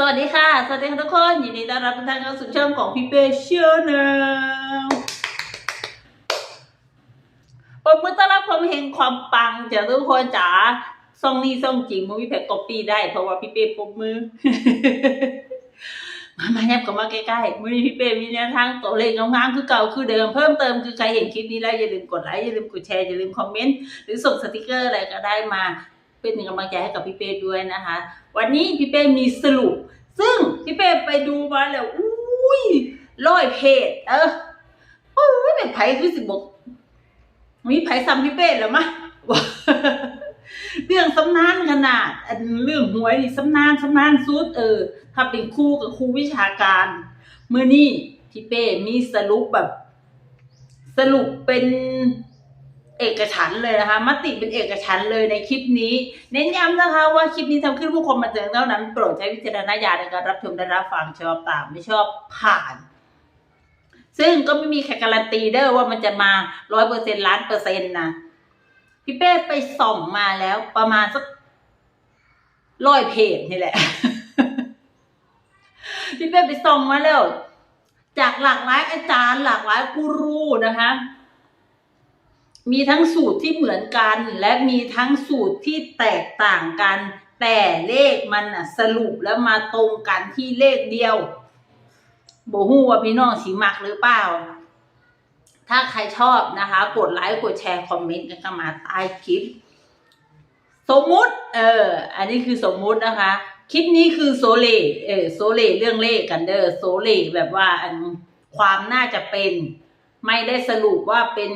สวัสดีค่ะ สวัสดีค่ะทุกคนยินดีต้อนรับทุกท่านเข้าสู่ช่องของพี่เป้เชียนะปรบมือต้อนรับความเฮงความปังจากทุกคนจ๋าซองนี้ซองจริงมึงมีแพ็กก๊อปปี้ได้เพราะว่าพี่เป้ปรบมือ มามาแนบกับมาใกล้ๆมือนี้พี่เป้มีแนวทางตัวเลขงามๆคือเก่าคือเดิมเพิ่มเติมคือใครเห็นคลิปนี้แล้วอย่าลืมกดไลค์อย่าลืมกดแชร์อย่าลืมคอมเมนต์หรือส่งสติกเกอร์อะไรก็ได้มา เป็นกำลังใจให้กับพี่เป้ด้วยนะคะ วันนี้พี่เป้มีสรุป ซึ่งพี่เป้ไปดูมาแล้วอุ้ยร้อยเพจเออโอ้ยเป็นไผ่คือสิบอกมีไผ่ซ้ำพี่เป้แล้วมะเรื่องสำนานขนาดอันเรื่องหวยนี่สำนานสำนานสุดเออ ถ้าเป็นครูกับครูวิชาการเมื่อนี่พี่เป้มีสรุปแบบ สรุปเป็น เอกฉันเลยนะคะมติเป็นเอกฉันเลยในคลิปนี้ เน้นย้ำนะคะว่าคลิปนี้ทำขึ้นผู้คนบันเทิงเท่านั้นโปรดใช้วิจารณญาณในการรับชมและรับฟังชอบตามไม่ชอบผ่าน ซึ่งก็ไม่มีใครการันตีเด้อว่ามันจะมาร้อยเปอร์เซ็นล้านเปอร์เซ็นต์นะพี่เป้ไปส่องมาแล้วประมาณสักร้อยเพจนี่แหละ พี่เป้ไปส่องมาแล้ว จากหลากหลายอาจารย์หลากหลายกูรูนะคะ มีทั้งสูตรที่เหมือนกัน และมีทั้งสูตรที่แตกต่างกัน แต่เลขมันน่ะสรุปแล้วมาตรงกันที่เลขเดียวโบฮู้ว่าพี่น้องสีมักหรือเปล่า ถ้าใครชอบนะคะ กดไลค์กดแชร์คอมเมนต์กันเข้ามาใต้คลิป สมมุติ เออ อันนี้คือสมมุตินะคะ คลิปนี้คือโซเลเออโซเลเรื่องเลขกันเด้อโซเลแบบว่าอันความน่าจะเป็น ไม่ได้สรุปว่าเป็น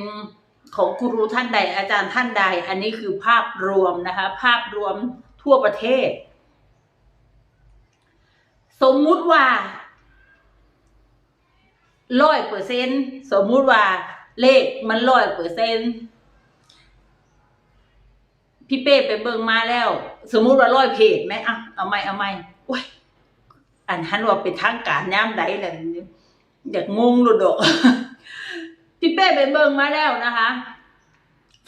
ของกูรูท่านใดอาจารย์ท่านใด อันนี้คือภาพรวมนะคะ ภาพรวมทั่วประเทศ สมมุติว่าร้อยเปอร์เซ็นสมมุติว่าเลขมันร้อยเปอร์เซ็นพี่เป้ไปเบิ่งมาแล้ว สมมุติว่าร้อยเพจไหมอะเอาไม่เอาไม่โอ้ยอันหันว่าเป็นทางการย่ำใดแหละอยากงงหลุดดอก พี่เป้ไปเบิ่งมาแล้วนะคะ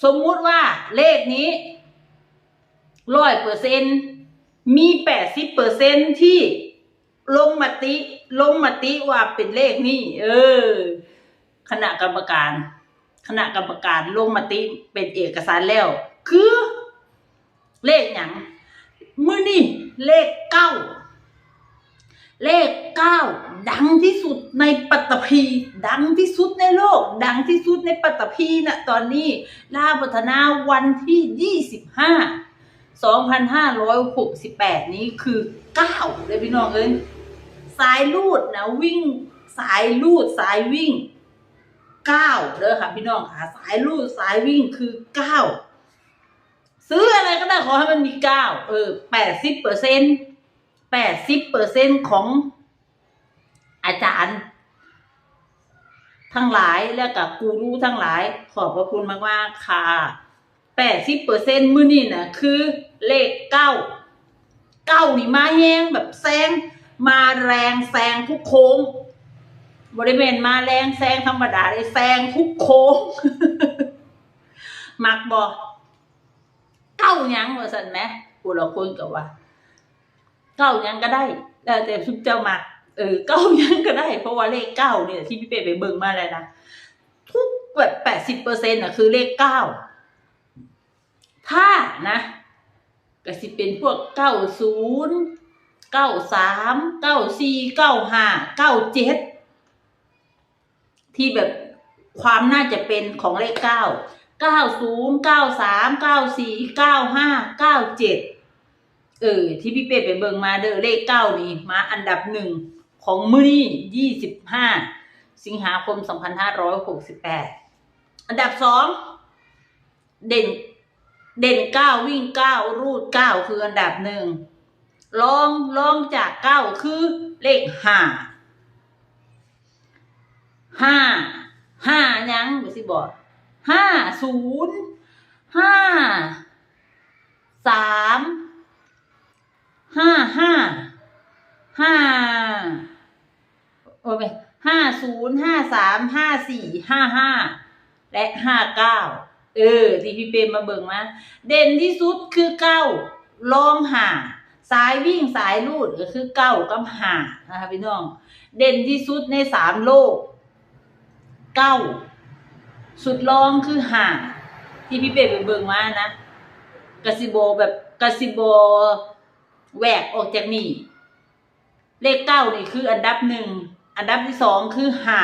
สมมุติว่าเลขนี้ร้อยเปอร์เซ็นมีแปดสิบเปอร์เซ็นที่ลงมติลงมติว่าเป็นเลขนี้ เออ คณะกรรมการ คณะกรรมการลงมติเป็นเอกสารแล้ว คือ เลขอย่างมือนี่เลขเก้า เลขเก้าดังที่สุดในปัตตภีดังที่สุดในโลก ดังที่สุดในปัตตภีนะตอนนี้ลาพัฒนาวันที่ยี่สิบห้าสองพันห้าร้อยหกสิบแปดนี้คือเก้าเลยพี่น้องเอ้ยสายลูดนะวิ่งสายลูดสายวิ่งเก้าเด้อค่ะพี่น้องค่ะสายลูดสายวิ่งคือเก้าซื้ออะไรก็ได้ขอให้มันมีเก้าเออแปดสิบเปอร์เซ็นต์ แปดสิบเปอร์เซ็นของอาจารย์ ทั้งหลายและกับกูรูทั้งหลาย ขอบพระคุณมากๆค่ะแปดสิบเปอร์เซ็นมือนี่นะคือเลขเก้าเก้านี่มาแห้งแบบแซงมาแรงแซงทุกโค้งบริเวณมาแรงแซงธรรมดาเลยแซงทุกโค้งมักบอกเก้ายังว่าสันไหมกูเราคนกับว่า เก้ายังก็ได้แล้วแต่ทุกเจ้ามาเออเก้ายังก็ได้ เพราะว่าเลขเก้าเนี่ยที่พี่เป้ไปเบิ่งมาเลยนะทุกแบบแปดสิบเปอร์เซ็นต์อะคือเลขเก้าถ้านะก็สิเป็นพวกเก้าศูนย์เก้าสามเก้าสี่เก้าห้าเก้าเจ็ดที่แบบความน่าจะเป็นของเลขเก้าเก้าศูนย์เก้าสามเก้าสี่เก้าห้าเก้าเจ็ด เออ ที่พี่เป้ไปเบิ่งมาเด้อเลขเก้านี่มาอันดับหนึ่งของมื้อนี้ยี่สิบห้าสิงหาคมสองพันห้าร้อยหกสิบแปดอันดับสองเด่น เด่นเก้าวิ่งเก้ารูดเก้าคืออันดับหนึ่งรองรองจากเก้าคือเลขห้าห้าห้ายังบ่สิบอกห้าศูนย์ห้าสาม ห้าห้าห้าโอ้ยห้าศูนย์ห้าสามห้าสี่ห้าห้าและห้าเก้าเออ ที่พี่เปรมมาเบิ่งมา เด่นที่สุดคือเก้ารองหาสายวิ่งสายลูดก็คือเก้ากับหานะคะพี่น้อง เด่นที่สุดในสามโลกเก้าสุดรองคือหาที่พี่เป้ไปเบิ่งมานะกสิโบแบบกสิโบ แหวกออกจากนี่ เลขเก้านี่คืออันดับหนึ่ง อันดับที่สองคือห้า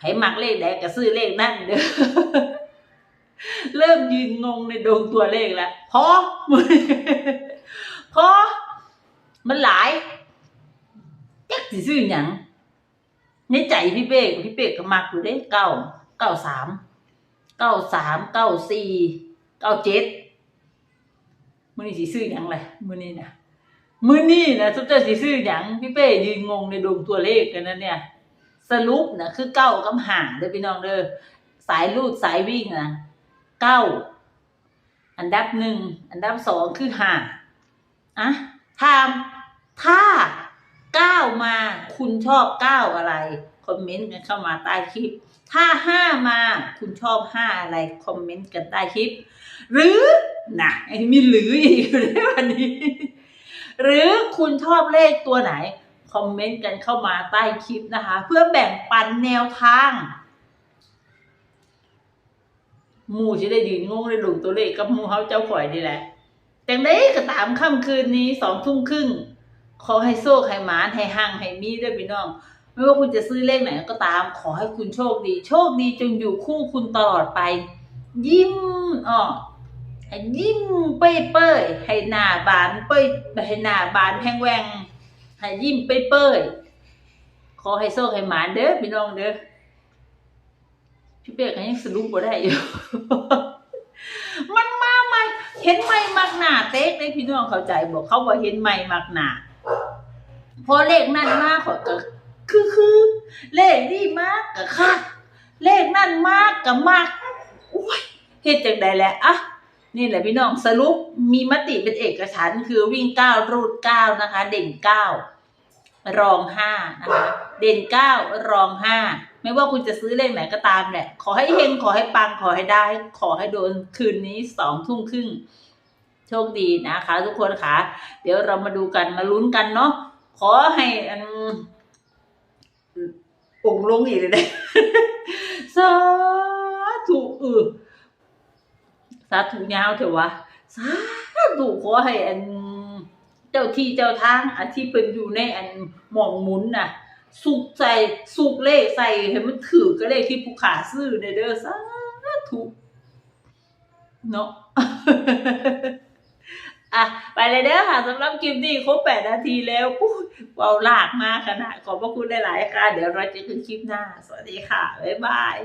ให้มักเลขใดก็ซื้อเลขนั่นเด้อเริ่มยืนงงในดวงตัวเลขแล้วพอพอมันหลายจักสิซื้อหยังในใจพี่เป้พี่เป้ก็มักอยู่ได้เก้าเก้าสามเก้าสามเก้าสี่เก้าเจ็ด มื้อนี้สิซื้อหยังเลยมื้อนี้นะมื้อนี้นะสุดจะสิซื้อหยังพี่เป้ยืนงงในดวงตัวเลขกันนะเนี่ยสรุปนะคือเก้ากับห่างเด้อพี่น้องเด้อสายลูดสายวิ่งนะเก้าอันดับหนึ่งอันดับสองคือห่างอะถ้าถ้าเก้ามาคุณชอบเก้าอะไร คอมเมนต์กันเข้ามาใต้คลิป ถ้าห้ามาคุณชอบห้าอะไร คอมเมนต์กันใต้คลิป หรือ นะไอ้มีหรืออีกในวันนี้ หรือคุณชอบเลขตัวไหน คอมเมนต์กันเข้ามาใต้คลิปนะคะ เพื่อแบ่งปันแนวทางหมู่จะได้ยืนงงในหลุมตัวเลขกับหมู่เฮาเจ้าข่อยนี่แหละแต่ได้ก็ตามค่ำคืนนี้สองทุ่มครึ่งขอให้โซ่ให้หมานให้ห่างให้มีด้วยพี่น้อง ไม่ว่าคุณจะซื้อเลขไหนก็ตาม ขอให้คุณโชคดี โชคดีจงอยู่คู่คุณตลอดไป ยิ้มอ๋อ ให้ยิ้มเป้ยเป้ยๆให้หน้าบานเป้ยให้หน้าบานแพงแหวงให้ยิ้มเป้ยเป้ยๆขอให้โชคให้หมานเด้อพี่น้องเด้อพี่เป๊กยังสรุปบ่ได้อยู่มันมาใหม่เห็นใหม่มักหนาเต๊กได้พี่น้องเข้าใจบอกเขาว่าเห็นใหม่มักหนาพอเลขนั่นมากก็คือคือเลขนี่มากกับค่ะเลขนั่นมากกับมากโอ้ยเฮ็ดจังใดแหละอะ นี่แหละพี่น้องสรุปมีมติเป็นเอกฉันคือวิ่งเก้ารูดเก้านะคะ เด่นเก้ารองห้านะคะ เด่นเก้ารองห้าไม่ว่าคุณจะซื้อเลขไหนก็ตามแหละ ขอให้เฮงขอให้ปังขอให้ได้ ขอให้โดนคืนนี้สองทุ่มครึ่งโชคดีนะคะ ทุกคนค่ะ เดี๋ยวเรามาดูกันมาลุ้นกันเนาะขอให้อันองค์ลงอีกเลยนะสาธุเออาธุยาวเถอะวะสาธุขอให้อันเจ้าที่เจ้าทางอันที่เป็นอยู่ในอันหมองหมุนน่ะ สุกใส่สุกเลขใส่ให้มันถือก็เลขที่ผู้ขาซื้อในเด้อสาธุเนาะอะไปเลยเด้อค่ะสำหรับคลิปนี้ครบแปดนาทีแล้วปุ๊ยเบาลากมากขนาดขอบพระคุณหลายๆค่ะ เดี๋ยวเราเจอกันคลิปหน้า สวัสดีค่ะ บ๊ายบาย